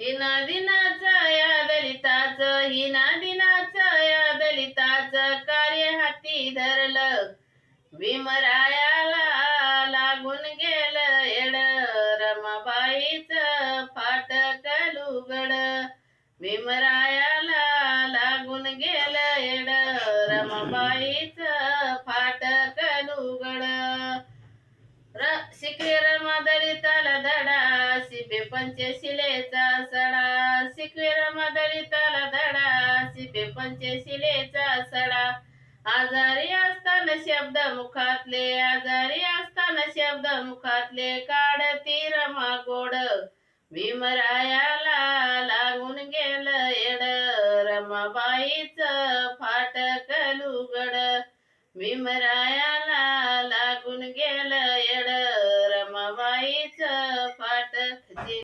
हिना दिनाचं या दलिताचं हिना दिनाचं या दलिताच कार्य हाती धरलं. भीमरायाला लागून गेलं येड रमाबाईच फाटक लुगड भीमरायाला लागून गेलं येड रमाबाईच फाटक लुगड र शिकले रमा दलित पंचशिलेचा सडा शिकले रमा दलिताला धडा सिपे पंचशिलेचा सडा. आजारी असताना शब्द मुखातले आजारी असताना शब्द मुखातले काढती रमा गोड भीमरायाला लागून गेलं येड रमाबाईच फाटक लुगड भीमराया